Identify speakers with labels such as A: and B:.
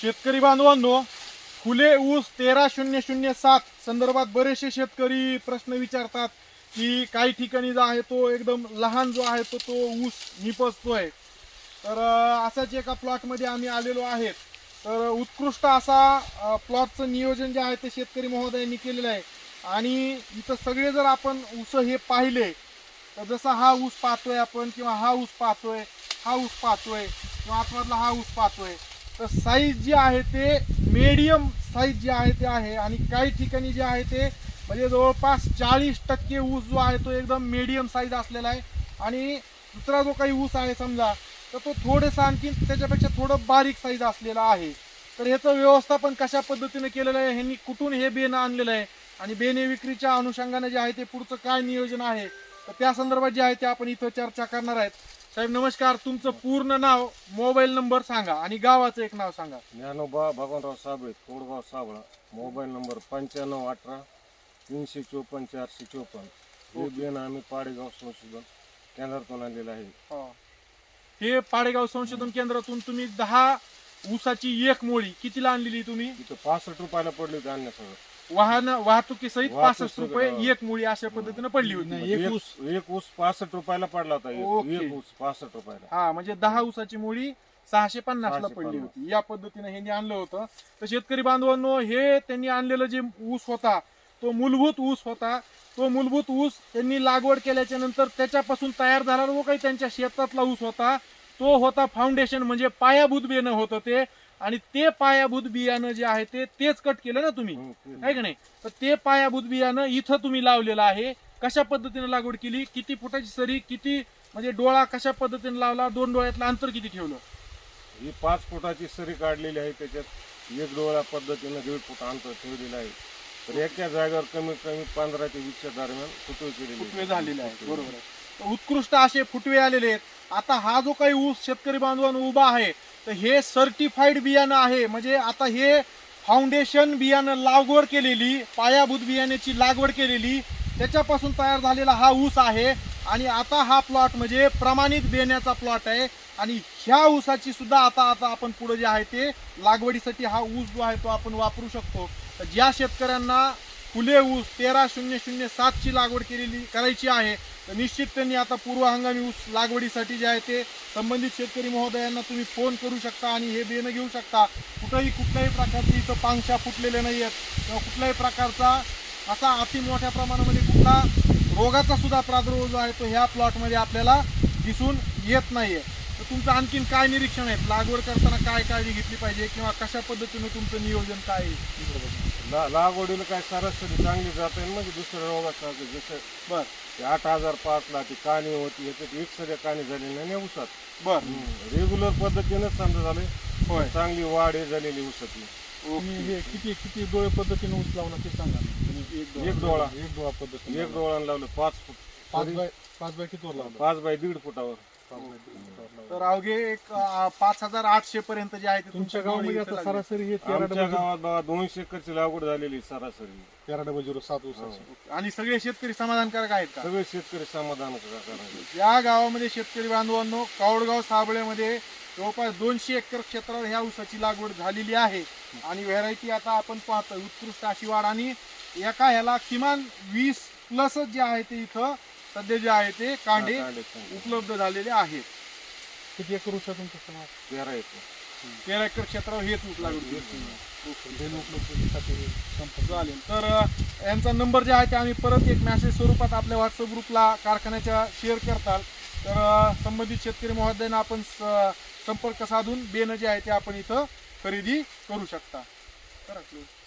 A: शेतकरी बांधवांनो फुले ऊस तेरा शून्य शून्य सात संदर्भात बरेचसे शेतकरी प्रश्न विचारतात की काही ठिकाणी जो आहे तो एकदम लहान जो आहे तो तो ऊस निपजतोय. तर असाच एका प्लॉटमध्ये आम्ही आलेलो आहेत. तर उत्कृष्ट असा प्लॉटचं नियोजन जे आहे ते शेतकरी महोदयांनी केलेलं आहे. आणि इथं सगळे जर आपण ऊस हे पाहिले तर जसा हा ऊस पाहतोय आपण किंवा हा ऊस पाहतोय हा ऊस पाहतोय आतमधला हा ऊस पाहतोय. तर साईज जी आहे ते मीडियम साईज जे आहे ते आहे आणि काही ठिकाणी जे आहे ते म्हणजे जवळपास चाळीस टक्के ऊस जो आहे तो एकदम मीडियम साईज असलेला आहे. आणि दुसरा जो काही ऊस आहे समजा तर तो थोडेसा आणखी त्याच्यापेक्षा थोडं बारीक साईज असलेला आहे. तर ह्याचं व्यवस्थापन कशा पद्धतीने केलेलं आहे ह्यांनी कुठून हे बेणं आणलेलं आहे आणि बेने विक्रीच्या अनुषंगाने जे आहे ते पुढचं काय नियोजन आहे तर त्या संदर्भात जे आहे ते आपण इथं चर्चा करणार आहेत. साहेब नमस्कार. तुमचं पूर्ण नाव मोबाईल नंबर सांगा आणि गावाचं एक नाव सांगा.
B: ज्ञानोबा भगवानराव साबळे कोडगाव साबळा. मोबाईल नंबर पंच्याण्णव अठरा तीनशे चोपन्न चारशे चोपन्न. हे बियाणं आम्ही पाडेगाव संशोधन केंद्रातून आणलेलं आहे.
A: हे. पाडेगाव संशोधन केंद्रातून तुम्ही दहा ऊसाची एक मोळी कितीला आणलेली तुम्ही?
B: तिथं पासष्ट रुपयाला पडली होती आणण्यासह
A: वाहन वाहतुकीसहित
B: वाहतूक
A: पासष्ट
B: सगळं.
A: रुपये एक मुळी अशा पद्धतीने पडली होती.
B: एक ऊस. एक ऊस पासष्ट रुपयाला पडला होता. एक-
A: ओके.
B: एक ऊस पासष्ट रुपयाला.
A: हा म्हणजे दहा ऊसाची मुळी सहाशे पन्नास ला
B: सहाशे
A: पडली
B: पन्नास.
A: होती. या पद्धतीने ह्यांनी आणलं होतं. तर शेतकरी बांधवांनो हे त्यांनी आणलेलं जे ऊस होता तो मूलभूत ऊस होता. तो मूलभूत ऊस त्यांनी लागवड केल्याच्यानंतर त्याच्यापासून तयार झालेला जो काही त्यांच्या शेतातला ऊस होता. तो होता फाउंडेशन म्हणजे पायाभूत बियाणं होतं ते. आणि ते पायाभूत बियाणं जे आहे ते तेच कट केलं ना तुम्ही. आहे का नाही? तर ते पायाभूत बियाणं इथं तुम्ही लावलेलं आहे. कशा पद्धतीने लागवड केली? किती फुटाची सरी? किती म्हणजे डोळा कशा पद्धतीने लावला? दोन डोळ्यातलं अंतर किती ठेवलं?
B: ही पाच फुटाची सरी काढलेली आहे. त्याच्यात एक डोळा पद्धतीनं दीड फूट अंतर ठेवलेलं आहे. तर एका जागेवर कमीत कमी पंधरा ते वीसच्या दरम्यान फुटवे केलेली
A: फुटवे झालेले आहेत. बरोबर उत्कृष्ट असे फुटवे आलेले आहेत. आता हा जो काही ऊस शेतकरी बांधवांना उभा आहे तर हे सर्टिफाईड बियाणं आहे. म्हणजे आता हे फाउंडेशन बियाणं लागवड केलेली पायाभूत बियाण्याची लागवड केलेली त्याच्यापासून तयार झालेला हा ऊस आहे. आणि आता हा प्लॉट म्हणजे प्रमाणित बियाण्याचा प्लॉट आहे. आणि ह्या ऊसाची सुद्धा आता आता आपण पुढे जे आहे ते लागवडीसाठी हा ऊस जो आहे तो आपण वापरू शकतो. तर ज्या शेतकऱ्यांना फुले ऊस तेरा शून्य शून्य सातची लागवड केलेली करायची आहे तर निश्चित त्यांनी आता पूर्व हंगामी ऊस लागवडीसाठी जे आहे ते संबंधित शेतकरी महोदयांना तुम्ही फोन करू शकता आणि हे बेणं घेऊ शकता. कुठंही कुठल्याही प्रकारची इथं पांगशा फुटलेल्या नाही आहेत किंवा कुठल्याही प्रकारचा असा अति मोठ्या प्रमाणामध्ये कुठला रोगाचा सुद्धा प्रादुर्भाव जो आहे तो ह्या प्लॉटमध्ये आपल्याला दिसून येत नाही आहे तर तुमचं आणखीन काय निरीक्षण आहे? लागवड करताना काय काळजी घेतली पाहिजे किंवा कशा पद्धतीने तुमचं नियोजन काय आहे?
B: ला- लागवडीला काय सरासरी चांगली जात आहे म्हणजे दुसऱ्या रोगात जसं
A: बर
B: ते आठ हजार पाचला ती काणी होती याच्यात एक सध्या काणी झाली नाही आणि ऊसात.
A: बर.
B: रेग्युलर पद्धतीनं समजा झाले.
A: होय.
B: चांगली वाढ आहे झालेली ऊसाची
A: तुम्ही हे किती किती डोळे पद्धतीने ऊस लावला ते सांगा. तुम्ही
B: एक डोळा.
A: एक डोळा. पद्धतीने
B: एक डोळ्यानं लावलं पाच फूट.
A: पाच बाय पाच बाय कितीवर लावला?
B: पाच बाय दीड फुटावर.
A: तर अवघे एक अं, पाच हजार आठशे पर्यंत जे आहे ते
C: तुमच्या गावामध्ये आता. सरासरी हे तेरा
B: आमच्या
C: डबल
B: गावात बघा दोनशे एकरची लागवड झालेली सरासरी.
C: तेरा डबल झिरो सात ऊसाची
A: आणि सगळे शेतकरी समाधानकारक आहेत का?
B: सगळे शेतकरी समाधान करायचे
A: या गावामध्ये शेतकरी बांधवांनो कावडगाव साबळेमध्ये जवळपास दोनशे एकर क्षेत्रावर ह्या ऊसाची लागवड झालेली आहे. आणि व्हेरायटी आता आपण पाहतो उत्कृष्ट अशी वाढ. आणि एका ह्याला किमान वीस प्लसच जे आहे ते इथं सध्या जे आहे ते कांडे उपलब्ध झालेले आहेत.
C: किती एकर ऊस आहे तुमच्या समाज
B: तेरा एकर.
A: तेरा एकर क्षेत्रावर हेच ऊस
C: उपलब्धतेसाठी संपर्क
A: चालेल तर अ, यांचा नंबर जे आहे ते आम्ही परत एक मॅसेज स्वरूपात आपल्या व्हॉट्सअप ग्रुपला कारखान्याच्या शेअर करताल. तर अ, संबंधित शेतकरी महोदयांना आपण स- संपर्क साधून बेनं जे आहे ते आपण इथं खरेदी करू शकता. करा close.